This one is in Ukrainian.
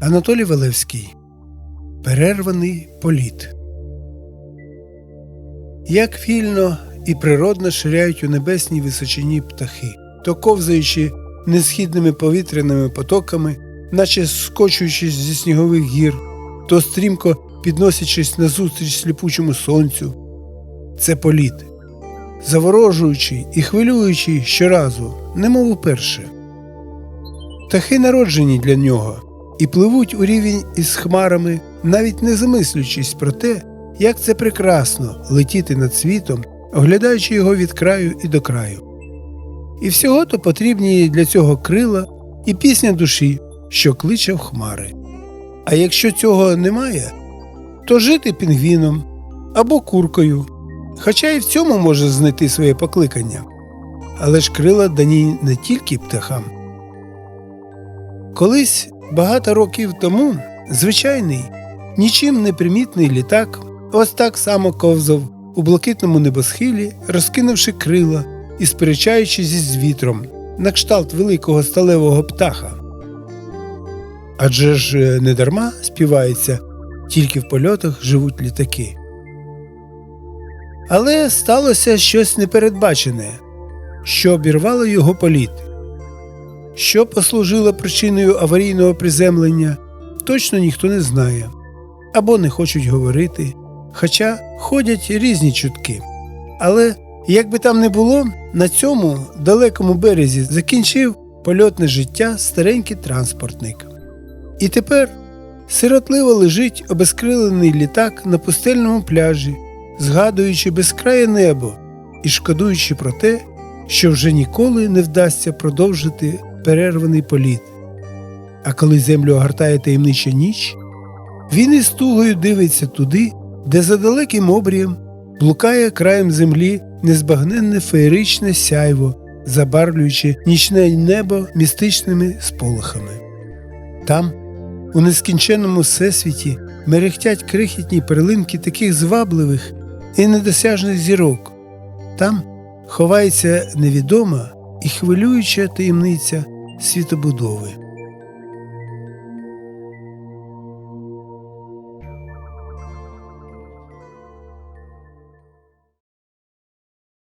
Анатолій Валевський Перерваний політ. Як вільно і природно ширяють у небесній височині птахи, то ковзаючи несхідними повітряними потоками, наче скочуючись зі снігових гір, то стрімко підносячись назустріч сліпучому сонцю. Це політ, заворожуючий і хвилюючий щоразу, немов уперше. Птахи народжені для нього і пливуть у рівень із хмарами, навіть не замислюючись про те, як це прекрасно летіти над світом, оглядаючи його від краю і до краю. І всього то потрібні для цього крила і пісня душі, що кличе в хмари. А якщо цього немає, то жити пінгвіном або куркою, хоча і в цьому може знайти своє покликання. Але ж крила дані не тільки птахам. Колись багато років тому звичайний, нічим не примітний літак ось так само ковзав у блакитному небосхилі, розкинувши крила і сперечаючись із вітром на кшталт великого сталевого птаха. Адже ж е, не дарма співається, тільки в польотах живуть літаки. Але сталося щось непередбачене, що обірвало його політ. Що послужило причиною аварійного приземлення, точно ніхто не знає або не хочуть говорити, хоча ходять різні чутки. Але, як би там не було, на цьому далекому березі закінчив польотне життя старенький транспортник. І тепер сиротливо лежить обезкрилений літак на пустельному пляжі, згадуючи безкрає небо і шкодуючи про те, що вже ніколи не вдасться продовжити перерваний політ. А коли землю огортає таємнича ніч, він із тугою дивиться туди, де за далеким обрієм блукає краєм землі незбагненне феєричне сяйво, забарвлюючи нічне небо містичними сполохами. Там, у нескінченному всесвіті, мерехтять крихітні перлинки таких звабливих і недосяжних зірок. Там ховається невідома і хвилююча таємниця світобудови.